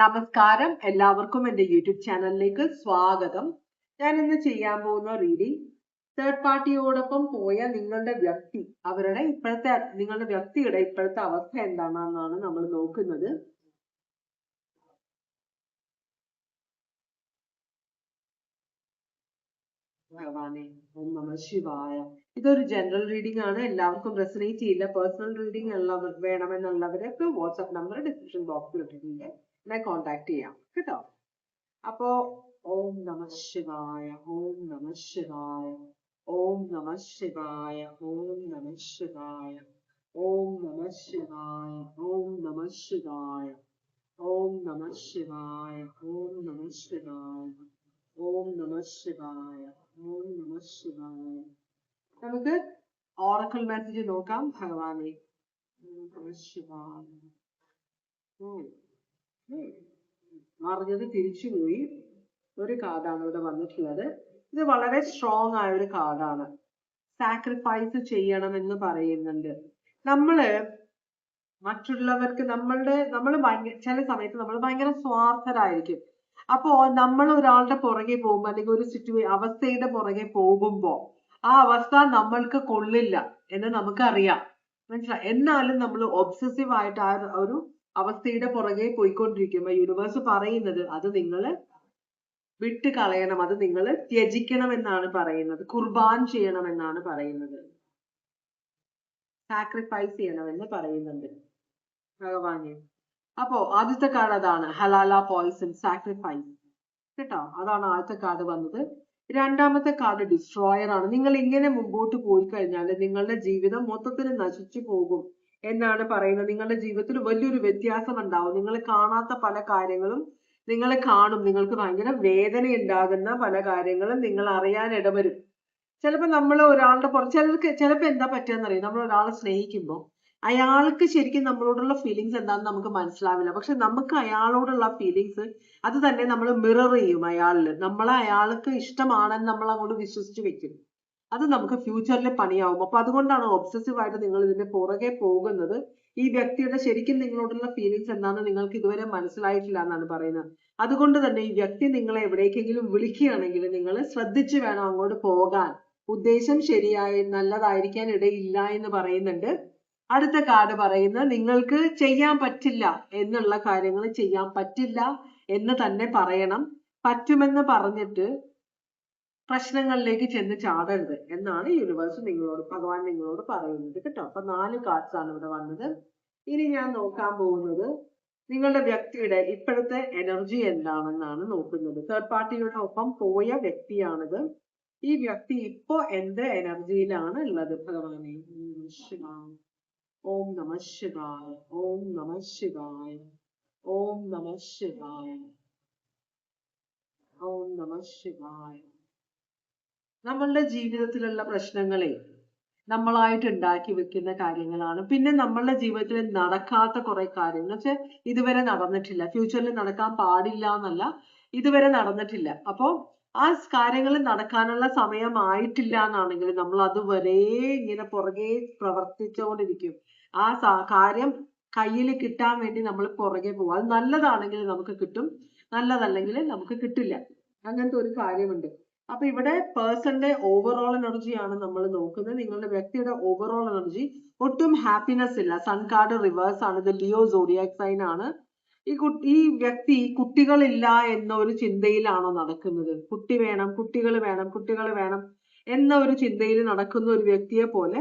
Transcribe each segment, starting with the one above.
നമസ്കാരം. എല്ലാവർക്കും എന്റെ യൂട്യൂബ് ചാനലിലേക്ക് സ്വാഗതം. ഞാൻ ഇന്ന് ചെയ്യാൻ പോകുന്ന റീഡിംഗ് തേർഡ് പാർട്ടിയോടൊപ്പം പോയ നിങ്ങളുടെ വ്യക്തി അവരുടെ ഇപ്പോഴത്തെ നിങ്ങളുടെ വ്യക്തിയുടെ ഇപ്പോഴത്തെ അവസ്ഥ എന്താണെന്നാണ് നമ്മൾ നോക്കുന്നത്. ഭഗവാനെ ഓം നമ ശിവായ. ഇതൊരു ജനറൽ റീഡിംഗ് ആണ്. എല്ലാവർക്കും റെസനേറ്റ് ചെയ്യില്ല. പേഴ്സണൽ റീഡിംഗ് എല്ലാം വേണമെന്നുള്ളവരൊക്കെ വാട്സ്ആപ്പ് നമ്പർ ഡിസ്ക്രിപ്ഷൻ ബോക്സിൽ ഇട്ടിട്ടുണ്ട്. എന്നെ കോണ്ടാക്ട് ചെയ്യാം കേട്ടോ അപ്പോ ഓം നമ ശിവായ ഓം നമ ശിവായ ഓം നമ ശിവായ ഓം നമ ശിവായ ഓം നമ ശിവായ ഓം നമ ശിവായ ഓം നമ ശിവായ ഓം നമ ശിവായ ഓം നമ ശിവായ ഓം നമ ശിവായ നമുക്ക് ഓറക്കിൾ മെസ്സേജ് നോക്കാം ഭഗവാനെ ഓം നമ ശിവായ ഉം. ഉം. അറിഞ്ഞത് തിരിച്ചുപോയി. ഒരു കാർഡാണ് ഇവിടെ വന്നിട്ടുള്ളത്. ഇത് വളരെ സ്ട്രോങ് ആയ ഒരു കാർഡാണ്. സാക്രിഫൈസ് ചെയ്യണമെന്ന് പറയുന്നുണ്ട്. നമ്മൾ മറ്റുള്ളവർക്ക് നമ്മളുടെ നമ്മൾ ഭയങ്കര ചില സമയത്ത് നമ്മൾ ഭയങ്കര സ്വാർത്ഥരായിരിക്കും. അപ്പോ നമ്മൾ ഒരാളുടെ പുറകെ പോകുമ്പോൾ അല്ലെങ്കിൽ ഒരു സിറ്റുവേ അവസ്ഥയുടെ പുറകെ പോകുമ്പോ ആ അവസ്ഥ നമ്മൾക്ക് കൊള്ളില്ല എന്ന് നമുക്കറിയാം. മനസ്സിലായി എന്നാലും നമ്മൾ ഒബ്സസീവ് ആയിട്ട് ആ ഒരു അവസ്ഥയുടെ പുറകെ പോയിക്കൊണ്ടിരിക്കുമ്പോൾ യൂണിവേഴ്സ് പറയുന്നത് അത് നിങ്ങൾ വിട്ട് കളയണം അത് നിങ്ങൾ ത്യജിക്കണം എന്നാണ് പറയുന്നത്. കുർബാൻ ചെയ്യണം എന്നാണ് പറയുന്നത്. സാക്രിഫൈസ് ചെയ്യണമെന്ന് പറയുന്നുണ്ട്. ഭഗവാനെ. അപ്പോ ആദ്യത്തെ കാർഡ് അതാണ്. ഹലാല പോയിസൺ സാക്രിഫൈസ് കേട്ടോ? അതാണ് ആദ്യത്തെ കാർഡ് വന്നത്. രണ്ടാമത്തെ കാർഡ് ഡിസ്ട്രോയർ ആണ്. നിങ്ങൾ ഇങ്ങനെ മുമ്പോട്ട് പോയി കഴിഞ്ഞാൽ നിങ്ങളുടെ ജീവിതം മൊത്തത്തിൽ നശിച്ചു പോകും. എന്നാണ് പറയുന്നത്. നിങ്ങളുടെ ജീവിതത്തിൽ വലിയൊരു വ്യത്യാസം ഉണ്ടാവും നിങ്ങൾ കാണാത്ത പല കാര്യങ്ങളും നിങ്ങൾ കാണും. നിങ്ങൾക്ക് ഭയങ്കര വേദന ഉണ്ടാകുന്ന പല കാര്യങ്ങളും നിങ്ങൾ അറിയാൻ ഇടവരും. ചിലപ്പോൾ നമ്മൾ ഒരാളുടെ പുറ ചിലർക്ക് ചിലപ്പോൾ എന്താ പറ്റുകയെന്ന് അറിയാം? നമ്മൾ ഒരാളെ സ്നേഹിക്കുമ്പോൾ അയാൾക്ക് ശരിക്കും നമ്മളോടുള്ള ഫീലിങ്സ് എന്താണെന്ന് നമുക്ക് മനസ്സിലാവില്ല. പക്ഷെ നമുക്ക് അയാളോടുള്ള ഫീലിങ്സ് അത് തന്നെ നമ്മൾ മിറർ ചെയ്യും അയാളിൽ. നമ്മളെ അയാൾക്ക് ഇഷ്ടമാണെന്ന് നമ്മൾ അങ്ങോട്ട് വിശ്വസിച്ച് വെക്കും. അത് നമുക്ക് ഫ്യൂച്ചറിൽ പണിയാവും. അപ്പൊ അതുകൊണ്ടാണ് ഒബ്സസീവ് ആയിട്ട് നിങ്ങൾ ഇതിന്റെ പുറകെ പോകുന്നത്. ഈ വ്യക്തിയുടെ ശരിക്കും നിങ്ങളോടുള്ള ഫീലിങ്സ് എന്താണെന്ന് നിങ്ങൾക്ക് ഇതുവരെ മനസ്സിലായിട്ടില്ല എന്നാണ് പറയുന്നത്. അതുകൊണ്ട് തന്നെ ഈ വ്യക്തി നിങ്ങളെ എവിടേക്കെങ്കിലും വിളിക്കുകയാണെങ്കിൽ നിങ്ങൾ ശ്രദ്ധിച്ചു വേണം അങ്ങോട്ട് പോകാൻ. ഉദ്ദേശം ശരിയായി നല്ലതായിരിക്കാൻ ഇടയില്ല എന്ന് പറയുന്നുണ്ട്. അടുത്ത കാർഡ് പറയുന്നത് നിങ്ങൾക്ക് ചെയ്യാൻ പറ്റില്ല എന്നുള്ള കാര്യങ്ങൾ ചെയ്യാൻ പറ്റില്ല എന്ന് തന്നെ പറയണം. പറ്റുമെന്ന് പറഞ്ഞിട്ട് പ്രശ്നങ്ങളിലേക്ക് ചെന്ന് ചാടരുത് എന്നാണ് യൂണിവേഴ്സ് നിങ്ങളോട് ഭഗവാൻ നിങ്ങളോട് പറയുന്നത് കേട്ടോ. അപ്പൊ നാല് കാർഡ്സ് ആണ് ഇവിടെ വന്നത്. ഇനി ഞാൻ നോക്കാൻ പോകുന്നത് നിങ്ങളുടെ വ്യക്തിയുടെ ഇപ്പോഴത്തെ എനർജി എന്താണെന്നാണ് നോക്കുന്നത്. തേർഡ് പാർട്ടിയുടെ ഒപ്പം പോയ വ്യക്തിയാണിത്. ഈ വ്യക്തി ഇപ്പോ എന്ത് എനർജിയിലാണ് ഉള്ളത്? ഭഗവാനെ ഓം നമ ശിവായ ഓം നമ ശിവായ ഓം നമ ശിവായ ഓം നമ ശിവായ. നമ്മളുടെ ജീവിതത്തിലുള്ള പ്രശ്നങ്ങളെ നമ്മളായിട്ട് ഉണ്ടാക്കി വെക്കുന്ന കാര്യങ്ങളാണ്. പിന്നെ നമ്മളുടെ ജീവിതത്തിൽ നടക്കാത്ത കുറെ കാര്യങ്ങൾ വെച്ചാൽ ഇതുവരെ നടന്നിട്ടില്ല. ഫ്യൂച്ചറിൽ നടക്കാൻ പാടില്ല എന്നല്ല. ഇതുവരെ നടന്നിട്ടില്ല. അപ്പോ ആ കാര്യങ്ങൾ നടക്കാനുള്ള സമയമായിട്ടില്ല എന്നാണെങ്കിൽ നമ്മൾ അതുവരെ ഇങ്ങനെ പുറകെ പ്രവർത്തിച്ചുകൊണ്ടിരിക്കും. ആ കാര്യം കയ്യിൽ കിട്ടാൻ വേണ്ടി നമ്മൾ പുറകെ പോകും അത് നല്ലതാണെങ്കിൽ നമുക്ക് കിട്ടും. നല്ലതല്ലെങ്കിൽ നമുക്ക് കിട്ടില്ല. അങ്ങനത്തെ ഒരു കാര്യമുണ്ട്. അപ്പൊ ഇവിടെ പേഴ്സന്റെ ഓവറോൾ എനർജിയാണ് നമ്മൾ നോക്കുന്നത്. നിങ്ങളുടെ വ്യക്തിയുടെ ഓവറോൾ എനർജി ഒട്ടും ഹാപ്പിനെസ് ഇല്ല. സൺ കാർഡ് റിവേഴ്സ് ആണ്. ഇത് ലിയോ സോഡിയാക് സൈൻ ആണ്. ഈ ഈ വ്യക്തി കുട്ടികളില്ല എന്ന ഒരു ചിന്തയിലാണോ നടക്കുന്നത്? കുട്ടി വേണം കുട്ടികൾ വേണം കുട്ടികൾ വേണം എന്ന ഒരു ചിന്തയിൽ നടക്കുന്ന ഒരു വ്യക്തിയെ പോലെ.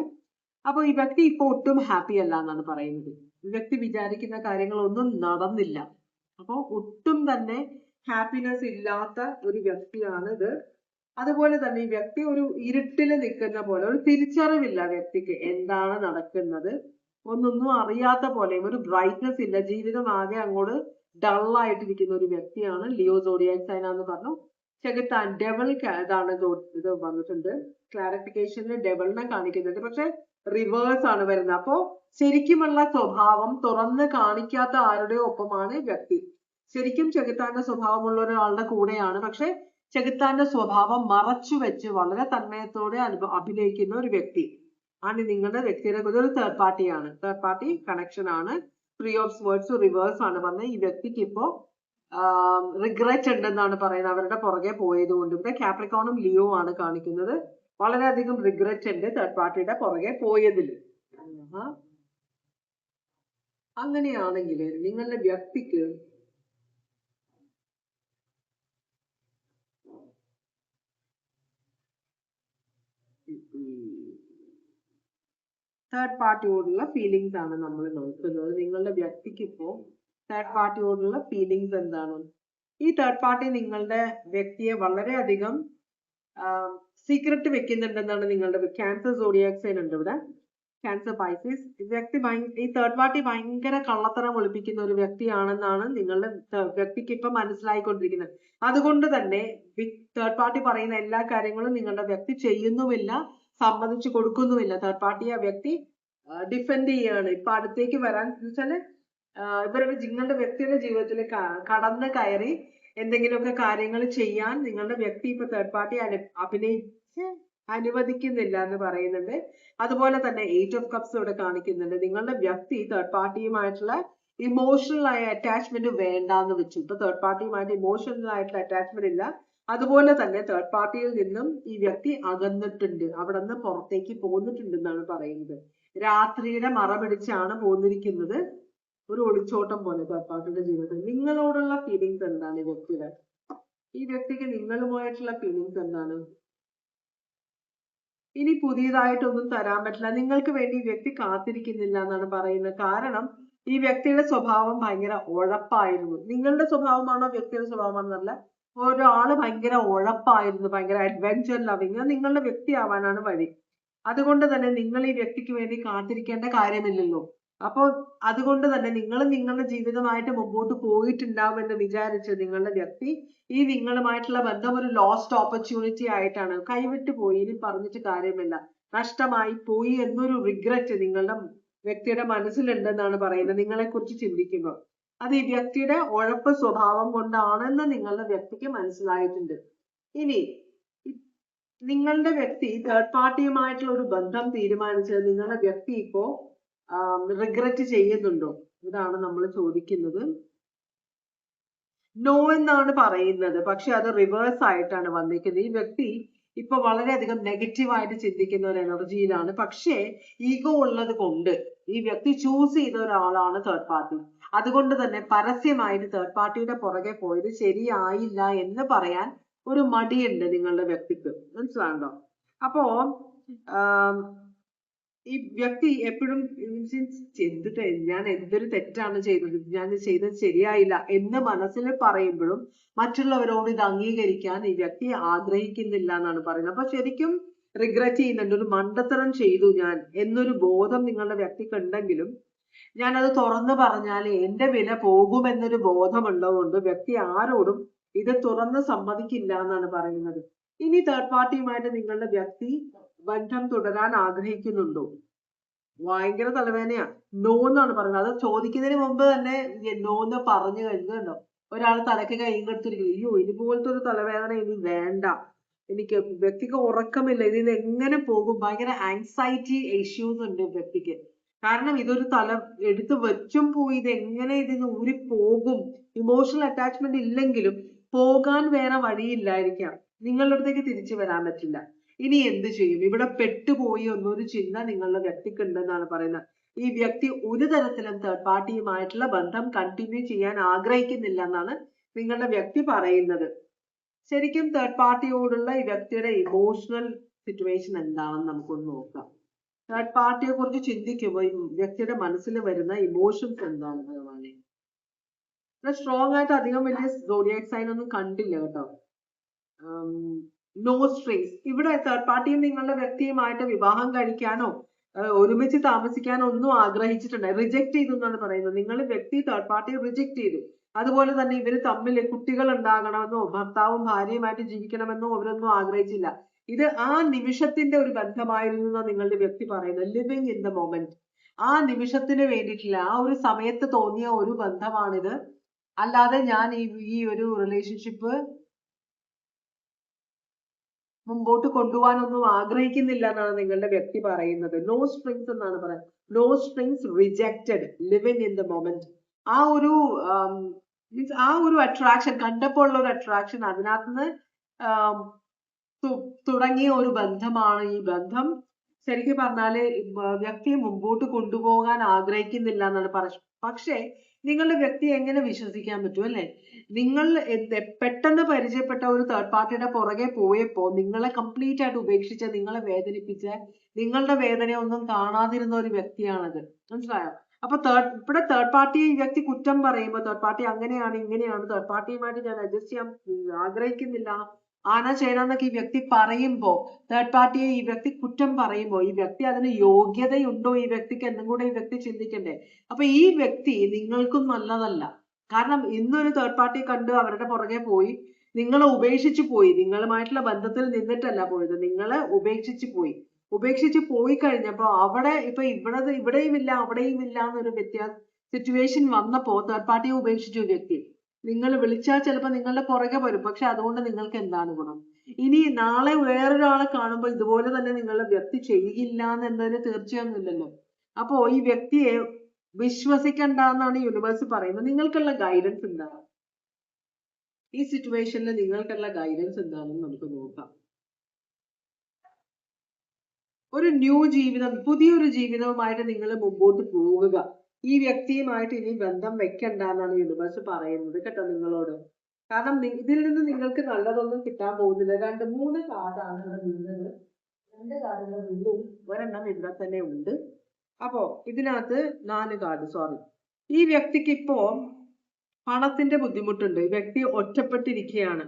അപ്പൊ ഈ വ്യക്തി ഇപ്പൊ ഒട്ടും ഹാപ്പി അല്ല എന്നാണ് പറയുന്നത്. വ്യക്തി വിചാരിക്കുന്ന കാര്യങ്ങളൊന്നും നടന്നില്ല. അപ്പൊ ഒട്ടും തന്നെ ഹാപ്പിനെസ് ഇല്ലാത്ത ഒരു വ്യക്തിയാണ് ഇത് അതുപോലെ തന്നെ ഈ വ്യക്തി ഒരു ഇരുട്ടിൽ നിൽക്കുന്ന പോലെ ഒരു തിരിച്ചറിവില്ല വ്യക്തിക്ക് എന്താണ് നടക്കുന്നത്. ഒന്നൊന്നും അറിയാത്ത പോലെയും ഒരു ബ്രൈറ്റ്നസ് ഇല്ല. ജീവിതം ആകെ അങ്ങോട്ട് ഡൾ ഒരു വ്യക്തിയാണ് ലിയോ സോഡിയാക് സൈന എന്ന് പറഞ്ഞു. ചെകുത്താൻ ഡെവൽ ഇതാണ് ഇത് ഇത് വന്നിട്ടുണ്ട്. ക്ലാരിഫിക്കേഷനിൽ ഡെവലിനെ കാണിക്കുന്നുണ്ട് പക്ഷെ റിവേഴ്സ് ആണ് വരുന്നത്. അപ്പോ ശരിക്കുമുള്ള സ്വഭാവം തുറന്ന് കാണിക്കാത്ത ആരുടെ ഒപ്പമാണ് വ്യക്തി. ശരിക്കും ചെകുത്താന്റെ സ്വഭാവമുള്ള ഒരാളുടെ കൂടെയാണ്. പക്ഷെ ചെകുത്താന്റെ സ്വഭാവം മറച്ചു വെച്ച് വളരെ തന്മയത്തോടെ അഭിനയിക്കുന്ന ഒരു വ്യക്തി. ആണ് നിങ്ങളുടെ വ്യക്തിയുടെ ഒരു തേർഡ് പാർട്ടിയാണ് തേർഡ് പാർട്ടി കണക്ഷൻ ആണ്. ത്രീ ഓഫ് വേർഡ്സ് റിവേഴ്സ് ആണ്. വന്നത് ഈ വ്യക്തിക്ക് ഇപ്പോ റിഗ്രറ്റ് ഉണ്ടെന്നാണ് പറയുന്നത്. അവരുടെ പുറകെ പോയത് കൊണ്ട്. ഇവിടെ കാപ്രിക്കോണും ലിയോ ആണ് കാണിക്കുന്നത്. വളരെയധികം റിഗ്രറ്റ് ഉണ്ട് തേർഡ് പാർട്ടിയുടെ പുറകെ പോയതിൽ. അങ്ങനെയാണെങ്കിൽ നിങ്ങളുടെ വ്യക്തിക്ക് തേർഡ് പാർട്ടിയോടുള്ള ഫീലിങ്സ് ആണ് നമ്മൾ നോക്കുന്നത്. നിങ്ങളുടെ വ്യക്തിക്ക് ഇപ്പോ തേർഡ് പാർട്ടിയോടുള്ള ഫീലിങ്സ് എന്താണ്? ഈ തേർഡ് പാർട്ടി നിങ്ങളുടെ വ്യക്തിയെ വളരെയധികം സീക്രട്ട് വെക്കുന്നുണ്ടെന്നാണ് നിങ്ങളുടെ ക്യാൻസർ സോഡിയാക് സൈൻ ഉണ്ട് ഇവിടെ. ക്യാൻസർ പൈസീസ് വ്യക്തി ഈ തേർഡ് പാർട്ടി ഭയങ്കര കള്ളത്തരം ഒളിപ്പിക്കുന്ന ഒരു വ്യക്തിയാണെന്നാണ് നിങ്ങളുടെ വ്യക്തിക്ക് ഇപ്പൊ മനസ്സിലായിക്കൊണ്ടിരിക്കുന്നത്. അതുകൊണ്ട് തന്നെ തേർഡ് പാർട്ടി പറയുന്ന എല്ലാ കാര്യങ്ങളും നിങ്ങളുടെ വ്യക്തി ചെയ്യുന്നുമില്ല സമ്മതിച്ചു കൊടുക്കുന്നുമില്ല. തേർഡ് പാർട്ടി ആ വ്യക്തി ഡിഫെൻഡ് ചെയ്യാണ്. ഇപ്പൊ അടുത്തേക്ക് വരാൻ വെച്ചാൽ ഇവരുടെ നിങ്ങളുടെ വ്യക്തിയുടെ ജീവിതത്തിൽ കടന്ന് കയറി എന്തെങ്കിലുമൊക്കെ കാര്യങ്ങൾ ചെയ്യാൻ നിങ്ങളുടെ വ്യക്തി ഇപ്പൊ തേർഡ് പാർട്ടി അഭിനയിച്ച് അനുവദിക്കുന്നില്ല എന്ന് പറയുന്നുണ്ട്. അതുപോലെ തന്നെ എയ്റ്റ് ഓഫ് കപ്സ് ഇവിടെ കാണിക്കുന്നുണ്ട്. നിങ്ങളുടെ വ്യക്തി തേർഡ് പാർട്ടിയുമായിട്ടുള്ള ഇമോഷണൽ ആയ അറ്റാച്ച്മെന്റ് വേണ്ട എന്ന് വെച്ചു. ഇപ്പൊ തേർഡ് പാർട്ടിയുമായിട്ട് ഇമോഷണൽ ആയിട്ടുള്ള അറ്റാച്ച്മെന്റ് ഇല്ല. അതുപോലെ തന്നെ തേർഡ് പാർട്ടിയിൽ നിന്നും ഈ വ്യക്തി അകന്നിട്ടുണ്ട്. അവിടെ നിന്ന് പുറത്തേക്ക് പോന്നിട്ടുണ്ടെന്നാണ് പറയുന്നത്. രാത്രിയുടെ മറ പിടിച്ചാണ് പോന്നിരിക്കുന്നത്. ഒരു ഒളിച്ചോട്ടം പോലെ തേർഡ് പാർട്ടിയുടെ ജീവിതത്തിൽ. നിങ്ങളോടുള്ള ഫീലിങ്സ് എന്താണ് ഈ വ്യക്തിയുടെ? ഈ വ്യക്തിക്ക് നിങ്ങളുമായിട്ടുള്ള ഫീലിങ്സ് എന്താണ്? ഇനി പുതിയതായിട്ടൊന്നും തരാൻ പറ്റില്ല. നിങ്ങൾക്ക് വേണ്ടി ഈ വ്യക്തി കാത്തിരിക്കുന്നില്ല എന്നാണ് പറയുന്നത്. കാരണം ഈ വ്യക്തിയുടെ സ്വഭാവം ഭയങ്കര ഉഴപ്പായിരുന്നു. നിങ്ങളുടെ സ്വഭാവമാണോ വ്യക്തിയുടെ സ്വഭാവമാണെന്നല്ല. ഒരാൾ ഭയങ്കര ഉഴപ്പായിരുന്നു. ഭയങ്കര അഡ്വഞ്ചർ ലവിങ് നിങ്ങളുടെ വ്യക്തി ആവാനാണ് വഴി. അതുകൊണ്ട് തന്നെ നിങ്ങൾ ഈ വ്യക്തിക്ക് വേണ്ടി കാത്തിരിക്കേണ്ട കാര്യമില്ലല്ലോ. അപ്പോൾ അതുകൊണ്ട് തന്നെ നിങ്ങൾ നിങ്ങളുടെ ജീവിതമായിട്ട് മുമ്പോട്ട് പോയിട്ടുണ്ടാവും എന്ന് വിചാരിച്ച് നിങ്ങളുടെ വ്യക്തി ഈ നിങ്ങളുമായിട്ടുള്ള ബന്ധം ഒരു ലോസ്റ്റ് ഓപ്പർച്യൂണിറ്റി ആയിട്ടാണ്. കൈവിട്ടു പോയി. ഇനി പറഞ്ഞിട്ട് കാര്യമില്ല. നഷ്ടമായി പോയി എന്നൊരു റിഗ്രറ്റ് നിങ്ങളുടെ വ്യക്തിയുടെ മനസ്സിലുണ്ടെന്നാണ് പറയുന്നത്. നിങ്ങളെ കുറിച്ച് ചിന്തിക്കുമ്പോൾ. അത് ഈ വ്യക്തിയുടെ ഉഴപ്പ് സ്വഭാവം കൊണ്ടാണെന്ന് നിങ്ങളുടെ വ്യക്തിക്ക് മനസ്സിലായിട്ടുണ്ട്. ഇനി നിങ്ങളുടെ വ്യക്തി തേർഡ് പാർട്ടിയുമായിട്ടുള്ള ഒരു ബന്ധം തീരുമാനിച്ചത് നിങ്ങളുടെ വ്യക്തി ഇപ്പോ റിഗ്രറ്റ് ചെയ്യുന്നുണ്ടോ? ഇതാണ് നമ്മൾ ചോദിക്കുന്നത്. നോ എന്നാണ് പറയുന്നത്. പക്ഷെ അത് റിവേഴ്സ് ആയിട്ടാണ് വന്നിരിക്കുന്നത്. ഈ വ്യക്തി ഇപ്പൊ വളരെയധികം നെഗറ്റീവ് ആയിട്ട് ചിന്തിക്കുന്ന ഒരു എനർജിയിലാണ് പക്ഷേ ഈഗോ ഉള്ളത് കൊണ്ട് ഈ വ്യക്തി ചൂസ് ചെയ്ത ഒരാളാണ് തേർഡ് പാർട്ടി അതുകൊണ്ട് തന്നെ പരസ്യമായിട്ട് തേർഡ് പാർട്ടിയുടെ പുറകെ പോയത് ശരിയായില്ല എന്ന് പറയാൻ ഒരു മടിയുണ്ട് നിങ്ങളുടെ വ്യക്തിക്ക്. മനസ്സിലാണ്ടോ അപ്പോ ഈ വ്യക്തി എപ്പോഴും എന്ത് ഞാൻ എന്തൊരു തെറ്റാണ് ചെയ്തത് ഞാൻ ചെയ്തത് ശരിയായില്ല എന്ന് മനസ്സിൽ പറയുമ്പോഴും മറ്റുള്ളവരോട് ഇത് അംഗീകരിക്കാൻ ഈ വ്യക്തി ആഗ്രഹിക്കുന്നില്ല എന്നാണ് പറയുന്നത്. അപ്പൊ ശരിക്കും റിഗ്രറ്റ് ചെയ്യുന്നുണ്ട് ഒരു മണ്ടത്തരം ചെയ്തു ഞാൻ എന്നൊരു ബോധം നിങ്ങളുടെ വ്യക്തിക്ക് ഉണ്ടെങ്കിലും ഞാനത് തുറന്നു പറഞ്ഞാൽ എന്റെ വില പോകുമെന്നൊരു ബോധമുള്ളതുകൊണ്ട് വ്യക്തി ആരോടും ഇത് തുറന്ന് സമ്മതിക്കില്ല എന്നാണ് പറയുന്നത്. ഇനി തേർഡ് പാർട്ടിയുമായിട്ട് നിങ്ങളുടെ വ്യക്തി ബന്ധം തുടരാൻ ആഗ്രഹിക്കുന്നുണ്ടോ? ഭയങ്കര തലവേദനയാ. നോ എന്നാണ് പറയുന്നത്. അത് ചോദിക്കുന്നതിന് മുമ്പ് തന്നെ നോ എന്ന് പറഞ്ഞു കഴിഞ്ഞുണ്ടോ ഒരാൾ തലക്ക് കൈയും കെടുത്തിരിക്കുന്നു അയ്യോ ഇതുപോലത്തെ ഒരു തലവേദന ഇനി വേണ്ട. എനിക്ക് വ്യക്തിക്ക് ഉറക്കമില്ല. ഇതിന് എങ്ങനെ പോകും? ഭയങ്കര ആങ്സൈറ്റി ഇഷ്യൂസ് ഉണ്ട് വ്യക്തിക്ക്. കാരണം ഇതൊരു തല എടുത്തു വെച്ചും പോയി ഇത് എങ്ങനെ ഇതിന് ഊരി പോകും? ഇമോഷണൽ അറ്റാച്ച്മെന്റ് ഇല്ലെങ്കിലും പോകാൻ വേറെ വഴിയില്ലായിരിക്കാം. നിങ്ങളുടെ അടുത്തേക്ക് തിരിച്ചു വരാൻ പറ്റില്ല. ഇനി എന്ത് ചെയ്യും? ഇവിടെ പെട്ടുപോയി എന്നൊരു ചിന്ത നിങ്ങളുടെ വ്യക്തിക്ക് ഉണ്ടെന്നാണ് പറയുന്നത്. ഈ വ്യക്തി ഒരു തരത്തിലും തേർഡ് പാർട്ടിയുമായിട്ടുള്ള ബന്ധം കണ്ടിന്യൂ ചെയ്യാൻ ആഗ്രഹിക്കുന്നില്ല എന്നാണ് നിങ്ങളുടെ വ്യക്തി പറയുന്നത്. ശരിക്കും തേർഡ് പാർട്ടിയോടുള്ള ഈ വ്യക്തിയുടെ ഇമോഷണൽ സിറ്റുവേഷൻ എന്താണെന്ന് നമുക്കൊന്ന് നോക്കാം. തേർഡ് പാർട്ടിയെ കുറിച്ച് ചിന്തിക്കുമ്പോൾ വ്യക്തിയുടെ മനസ്സിൽ വരുന്ന ഇമോഷൻസ് എന്താണ് ഭഗവാനെ? സ്ട്രോങ് ആയിട്ട് അധികം വലിയ സോഡിയാക് സൈൻ ഒന്നും കണ്ടില്ല കേട്ടോ. നോ സ്ട്രിങ്സ് ഇവിടെ തേർഡ് പാർട്ടിയും നിങ്ങളുടെ വ്യക്തിയുമായിട്ട് വിവാഹം കഴിക്കാനോ ഒരുമിച്ച് താമസിക്കാനോ ഒന്നും ആഗ്രഹിച്ചിട്ടുണ്ട്. റിജക്ട് ചെയ്തു എന്നാണ് പറയുന്നത്. നിങ്ങൾ വ്യക്തി തേർഡ് പാർട്ടിയെ റിജക്ട് ചെയ്തു. അതുപോലെ തന്നെ ഇവർ തമ്മിൽ കുട്ടികൾ ഉണ്ടാകണമെന്നോ ഭർത്താവും ഭാര്യയുമായിട്ട് ജീവിക്കണമെന്നോ അവരൊന്നും ആഗ്രഹിച്ചില്ല. ഇത് ആ നിമിഷത്തിന്റെ ഒരു ബന്ധമായിരുന്നു എന്നാണ് നിങ്ങളുടെ വ്യക്തി പറയുന്നത്. ലിവിങ് ഇൻ ദ മൊമെന്റ് ആ നിമിഷത്തിന് വേണ്ടിയിട്ടില്ല. ആ ഒരു സമയത്ത് തോന്നിയ ഒരു ബന്ധമാണിത്. അല്ലാതെ ഞാൻ ഈ ഈ ഒരു റിലേഷൻഷിപ്പ് മുമ്പോട്ട് കൊണ്ടുപോകാനൊന്നും ആഗ്രഹിക്കുന്നില്ല എന്നാണ് നിങ്ങളുടെ വ്യക്തി പറയുന്നത്. നോ സ്ട്രിങ്സ് എന്നാണ് പറയുന്നത്. No strings rejected living in the moment ആ ഒരു മീൻസ് ആ ഒരു അട്രാക്ഷൻ കണ്ടപ്പോൾ ഉള്ള ഒരു അട്രാക്ഷൻ അതിനകത്ത് തുടങ്ങിയ ഒരു ബന്ധമാണ് ഈ ബന്ധം. ശരിക്കും പറഞ്ഞാൽ വ്യക്തിയെ മുമ്പോട്ട് കൊണ്ടുപോകാൻ ആഗ്രഹിക്കുന്നില്ല എന്നാണ് പറ പക്ഷേ നിങ്ങളുടെ വ്യക്തി എങ്ങനെ വിശ്വസിക്കാൻ പറ്റും അല്ലെ? നിങ്ങൾ പെട്ടെന്ന് പരിചയപ്പെട്ട ഒരു തേർഡ് പാർട്ടിയുടെ പുറകെ പോയപ്പോ നിങ്ങളെ കംപ്ലീറ്റ് ആയിട്ട് ഉപേക്ഷിച്ച നിങ്ങളെ വേദനിപ്പിച്ച നിങ്ങളുടെ വേദനയൊന്നും കാണാതിരുന്ന ഒരു വ്യക്തിയാണത്. മനസ്സിലായോ? അപ്പൊ തേർഡ് ഇവിടെ തേർഡ് പാർട്ടി ഈ വ്യക്തി കുറ്റം പറയുമ്പോൾ തേർഡ് പാർട്ടി അങ്ങനെയാണ് ഇങ്ങനെയാണ് തേർഡ് പാർട്ടിയുമായിട്ട് ഞാൻ അഡ്ജസ്റ്റ് ചെയ്യാൻ ആഗ്രഹിക്കുന്നില്ല. ആന ചേരാന്നൊക്കെ ഈ വ്യക്തി പറയുമ്പോൾ തേർഡ് പാർട്ടിയെ ഈ വ്യക്തി കുറ്റം പറയുമ്പോൾ ഈ വ്യക്തി അതിന് യോഗ്യതയുണ്ടോ? ഈ വ്യക്തിക്ക് എന്നും കൂടെ ഈ വ്യക്തി ചിന്തിക്കണ്ടേ? അപ്പൊ ഈ വ്യക്തി നിങ്ങൾക്കും നല്ലതല്ല. കാരണം ഇന്നൊരു തേർഡ് പാർട്ടി കണ്ട് അവരുടെ പുറകെ പോയി നിങ്ങളെ ഉപേക്ഷിച്ചു പോയി. നിങ്ങളുമായിട്ടുള്ള ബന്ധത്തിൽ നിന്നിട്ടല്ല പോയത്. നിങ്ങളെ ഉപേക്ഷിച്ചു പോയി. ഉപേക്ഷിച്ച് പോയി കഴിഞ്ഞപ്പോൾ അവിടെ ഇപ്പൊ ഇവിടെ ഇവിടെയും ഇല്ല അവിടെയും ഇല്ല എന്നൊരു വ്യത്യാസ സിറ്റുവേഷൻ വന്നപ്പോ തേർഡ് പാർട്ടിയെ ഉപേക്ഷിച്ചു വ്യക്തി നിങ്ങൾ വിളിച്ചാൽ ചിലപ്പോൾ നിങ്ങളുടെ പുറകെ വരും. പക്ഷെ അതുകൊണ്ട് നിങ്ങൾക്ക് എന്താണ് ഗുണം? ഇനി നാളെ വേറൊരാളെ കാണുമ്പോൾ ഇതുപോലെ തന്നെ നിങ്ങളുടെ വ്യക്തി ചെയ്യില്ല എന്നതിന് തീർച്ചയൊന്നും ഇല്ലല്ലോ. അപ്പോ ഈ വ്യക്തിയെ വിശ്വസിക്കണ്ട എന്നാണ് യൂണിവേഴ്സ് പറയുന്നത്. നിങ്ങൾക്കുള്ള ഗൈഡൻസ് എന്താണ്? ഈ സിറ്റുവേഷനിൽ നിങ്ങൾക്കുള്ള ഗൈഡൻസ് എന്താണെന്ന് നമുക്ക് നോക്കാം. ഒരു ന്യൂ ജീവിതം പുതിയൊരു ജീവിതവുമായിട്ട് നിങ്ങൾ മുമ്പോട്ട് പോവുക. ഈ വ്യക്തിയുമായിട്ട് ഇനി ബന്ധം വെക്കണ്ട എന്നാണ് യൂണിവേഴ്സ് പറയുന്നത് കേട്ടോ നിങ്ങളോട്. കാരണം ഇതിൽ നിന്ന് നിങ്ങൾക്ക് നല്ലതൊന്നും കിട്ടാൻ പോകുന്നില്ല. രണ്ട് മൂന്ന് കാർഡാണ് ഇവിടെ നിന്നത് രണ്ട് കാർഡുകൾ വീണ്ടും ഒരെണ്ണം ഇവിടെ തന്നെ ഉണ്ട്. അപ്പോ ഇതിനകത്ത് നാല് കാർഡ് സോറി ഈ വ്യക്തിക്ക് ഇപ്പോ പണത്തിന്റെ ബുദ്ധിമുട്ടുണ്ട്. ഈ വ്യക്തി ഒറ്റപ്പെട്ടിരിക്കുകയാണ്.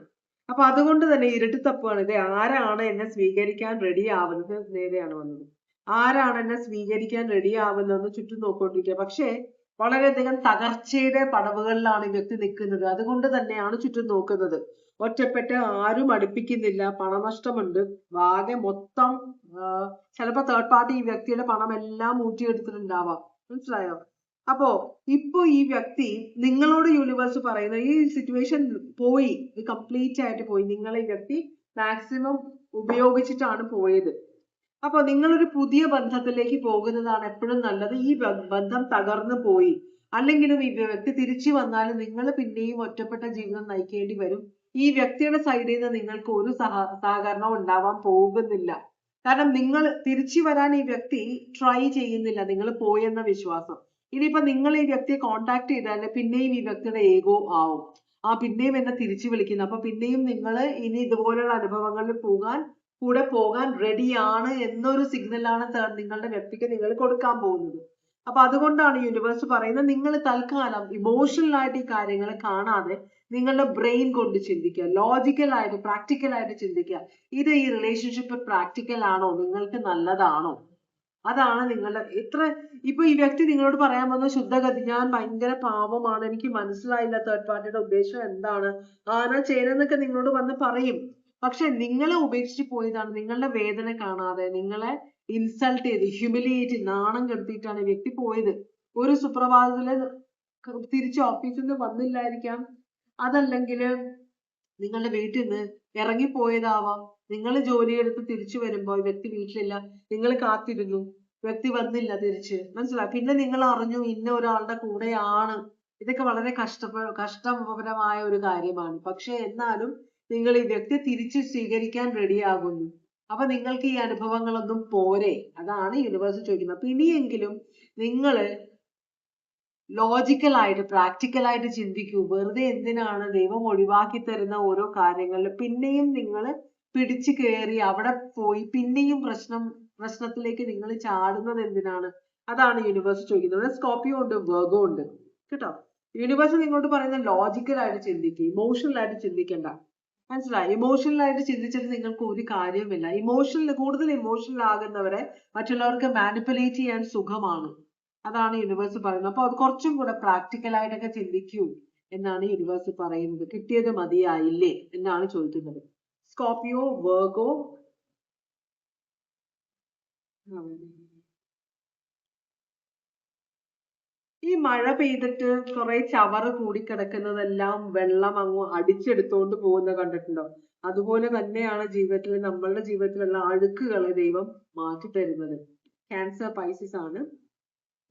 അപ്പൊ അതുകൊണ്ട് തന്നെ ഇരുട്ടിത്തപ്പുകയാണ് ഇത് ആരാണ് എന്നെ സ്വീകരിക്കാൻ റെഡി ആവുന്നത്? നേരെയാണ് വന്നത്. ആരാണ് എന്നെ സ്വീകരിക്കാൻ റെഡി ആവുന്നതെന്ന് ചുറ്റും നോക്കിക്കൊണ്ടിരിക്കുക. പക്ഷേ വളരെയധികം തകർച്ചയുടെ പടവുകളിലാണ് ഈ വ്യക്തി നിൽക്കുന്നത്. അതുകൊണ്ട് തന്നെയാണ് ചുറ്റും നോക്കുന്നത്. ഒറ്റപ്പെട്ട് ആരും അടുപ്പിക്കുന്നില്ല. പണനഷ്ടമുണ്ട്. ആകെ മൊത്തം ചിലപ്പോ തേർഡ് പാർട്ടി ഈ വ്യക്തിയുടെ പണം എല്ലാം ഊറ്റിയെടുത്തിട്ടുണ്ടാവാം. മനസ്സിലായോ? അപ്പോ ഇപ്പോ ഈ വ്യക്തി നിങ്ങളോട് യൂണിവേഴ്സ് പറയുന്ന ഈ സിറ്റുവേഷൻ പോയി. കംപ്ലീറ്റ് ആയിട്ട് പോയി. നിങ്ങളെ ഈ വ്യക്തി മാക്സിമം ഉപയോഗിച്ചിട്ടാണ് പോയത്. അപ്പൊ നിങ്ങളൊരു പുതിയ ബന്ധത്തിലേക്ക് പോകുന്നതാണ് എപ്പോഴും നല്ലത്. ഈ ബന്ധം തകർന്നു പോയി. അല്ലെങ്കിലും ഈ വ്യക്തി തിരിച്ചു വന്നാലും നിങ്ങൾ പിന്നെയും ഒറ്റപ്പെട്ട ജീവിതം നയിക്കേണ്ടി വരും. ഈ വ്യക്തിയുടെ സൈഡിൽ നിന്ന് നിങ്ങൾക്ക് ഒരു സഹ സഹകരണവും ഉണ്ടാവാൻ പോകുന്നില്ല. കാരണം നിങ്ങൾ തിരിച്ചു വരാൻ ഈ വ്യക്തി ട്രൈ ചെയ്യുന്നില്ല. നിങ്ങൾ പോയെന്ന വിശ്വാസം. ഇനിയിപ്പോ നിങ്ങൾ ഈ വ്യക്തിയെ കോണ്ടാക്ട് ചെയ്താൽ പിന്നെയും ഈ വ്യക്തിയുടെ ഏകോ ആവും. ആ പിന്നെയും എന്നെ തിരിച്ചു വിളിക്കുന്നു. അപ്പൊ പിന്നെയും നിങ്ങൾ ഇനി ഇതുപോലുള്ള അനുഭവങ്ങളിൽ പോകാൻ കൂടെ പോകാൻ റെഡിയാണ് എന്നൊരു സിഗ്നലാണ് നിങ്ങളുടെ വ്യക്തിക്ക് നിങ്ങൾ കൊടുക്കാൻ പോകുന്നത്. അപ്പൊ അതുകൊണ്ടാണ് യൂണിവേഴ്സ് പറയുന്നത് നിങ്ങൾ തൽക്കാലം ഇമോഷണൽ ആയിട്ട് ഈ കാര്യങ്ങൾ കാണാതെ നിങ്ങളുടെ ബ്രെയിൻ കൊണ്ട് ചിന്തിക്കുക. ലോജിക്കൽ ആയിട്ട് പ്രാക്ടിക്കൽ ആയിട്ട് ചിന്തിക്കുക. ഇത് ഈ റിലേഷൻഷിപ്പ് പ്രാക്ടിക്കൽ ആണോ? നിങ്ങൾക്ക് നല്ലതാണോ? അതാണ് നിങ്ങളുടെ ഇത്ര ഇപ്പൊ ഈ വ്യക്തി നിങ്ങളോട് പറയാൻ വന്ന ശുദ്ധഗതി. ഞാൻ ഭയങ്കര പാവമാണ്. എനിക്ക് മനസ്സിലായില്ല തേർഡ് പാർട്ടിയുടെ ഉദ്ദേശം എന്താണ്. ആന ചേരെന്നൊക്കെ നിങ്ങളോട് വന്ന് പറയും. പക്ഷെ നിങ്ങളെ ഉപേക്ഷിച്ച് പോയതാണ് നിങ്ങളുടെ വേദന കാണാതെ നിങ്ങളെ ഇൻസൾട്ട് ചെയ്ത് ഹ്യൂമിലിയേറ്റ് നാണം കെടുത്തിയിട്ടാണ് വ്യക്തി പോയത്. ഒരു സുപ്രഭാതത്തിൽ തിരിച്ച് ഓഫീസിൽ നിന്ന് വന്നില്ലായിരിക്കാം. അതല്ലെങ്കിൽ നിങ്ങളുടെ വീട്ടിൽ നിന്ന് ഇറങ്ങിപ്പോയതാവാം. നിങ്ങൾ ജോലിയെടുത്ത് തിരിച്ചു വരുമ്പോൾ വ്യക്തി വീട്ടിലില്ല. നിങ്ങൾ കാത്തിരുന്നു. വ്യക്തി വന്നില്ല തിരിച്ച്. മനസ്സിലായി? പിന്നെ നിങ്ങൾ അറിഞ്ഞു ഇന്ന ഒരാളുടെ കൂടെയാണ്. ഇതൊക്കെ വളരെ കഷ്ടപ്പെ കഷ്ടപരമായ ഒരു കാര്യമാണ്. പക്ഷെ എന്നാലും നിങ്ങൾ ഈ വ്യക്തി തിരിച്ചു സ്വീകരിക്കാൻ റെഡിയാകുന്നു അപ്പൊ നിങ്ങൾക്ക് ഈ അനുഭവങ്ങളൊന്നും പോരെ. അതാണ് യൂണിവേഴ്സ് ചോദിക്കുന്നത്. അപ്പൊ ഇനിയെങ്കിലും നിങ്ങൾ പ്രാക്ടിക്കൽ ആയിട്ട് ചിന്തിക്കൂ. വെറുതെ എന്തിനാണ് ദൈവം ഒഴിവാക്കി തരുന്ന ഓരോ കാര്യങ്ങളിൽ പിന്നെയും നിങ്ങൾ പിടിച്ചു കയറി അവിടെ പോയി പിന്നെയും പ്രശ്നം പ്രശ്നത്തിലേക്ക് നിങ്ങൾ ചാടുന്നത് എന്തിനാണ്? അതാണ് യൂണിവേഴ്സ് ചോദിക്കുന്നത്. സ്കോപ്പിയോ ഉണ്ട് വേഗോ ഉണ്ട്. കേട്ടോ? യൂണിവേഴ്സ് നിങ്ങളോട് പറയുന്നത് ലോജിക്കൽ ആയിട്ട് ചിന്തിക്കുക ഇമോഷണൽ ആയിട്ട് ചിന്തിക്കണ്ട. മനസ്സിലായി? ഇമോഷണൽ ആയിട്ട് ചിന്തിച്ചിട്ട് നിങ്ങൾക്ക് ഒരു കാര്യവുമില്ല. ഇമോഷണൽ കൂടുതൽ ഇമോഷണൽ ആകുന്നവരെ മറ്റുള്ളവർക്ക് മാനിപ്പുലേറ്റ് ചെയ്യാൻ സുഖമാണ്. അതാണ് യൂണിവേഴ്സ് പറയുന്നത്. അപ്പൊ അത് കുറച്ചും കൂടെ പ്രാക്ടിക്കൽ ആയിട്ടൊക്കെ ചിന്തിക്കൂ എന്നാണ് യൂണിവേഴ്സ് പറയുന്നത്. കിട്ടിയത് മതിയായില്ലേ എന്നാണ് ചോദിക്കുന്നത്. സ്കോപ്പിയോ വേർഗോ ഈ മഴ പെയ്തിട്ട് കുറെ ചവറ് കൂടിക്കിടക്കുന്നതെല്ലാം വെള്ളം അങ്ങ് അടിച്ചെടുത്തോണ്ട് പോകുന്ന കണ്ടിട്ടുണ്ടോ? അതുപോലെ തന്നെയാണ് ജീവിതത്തിൽ നമ്മളുടെ ജീവിതത്തിലുള്ള അഴുക്കുകളെ ദൈവം മാറ്റി തരുന്നത്. ക്യാൻസർ പൈസസ് ആണ്.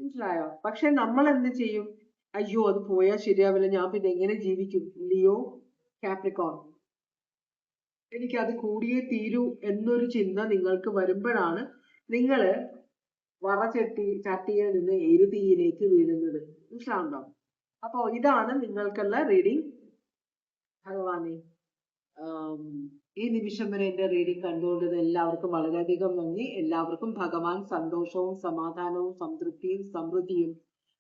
മനസ്സിലായോ? പക്ഷെ നമ്മൾ എന്ത് ചെയ്യും? അയ്യോ അത് പോയാൽ ശരിയാവില്ല. ഞാൻ പിന്നെ എങ്ങനെ ജീവിക്കും? ലിയോ കാപ്രിക്കോൺ എനിക്ക് അത് കൂടിയേ തീരൂ എന്നൊരു ചിന്ത നിങ്ങൾക്ക് വരുമ്പോഴാണ് നിങ്ങൾ വറചട്ടി ചട്ടിയിൽ നിന്ന് എരുതീയിലേക്ക് വീഴുന്നത്. മനസ്സിലാവുണ്ടോ അപ്പോ ഇതാണ് നിങ്ങൾക്കുള്ള റീഡിംഗ് ഭഗവാനെ ഈ നിമിഷം വരെ എന്റെ റീഡിംഗ് കണ്ടുകൊണ്ടത് എല്ലാവർക്കും വളരെയധികം നന്ദി. എല്ലാവർക്കും ഭഗവാൻ സന്തോഷവും സമാധാനവും സംതൃപ്തിയും സമൃദ്ധിയും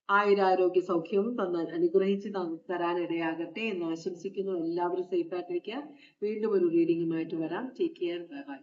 ആയുരാരോഗ്യ സൗഖ്യവും തന്ന് അനുഗ്രഹിച്ച് തരാൻ ഇടയാകട്ടെ എന്ന് ആശംസിക്കുന്നു. എല്ലാവരും സേഫ് ആയിട്ടിരിക്കുക. വീണ്ടും ഒരു റീഡിങ്ങുമായിട്ട് വരാം. Take care bye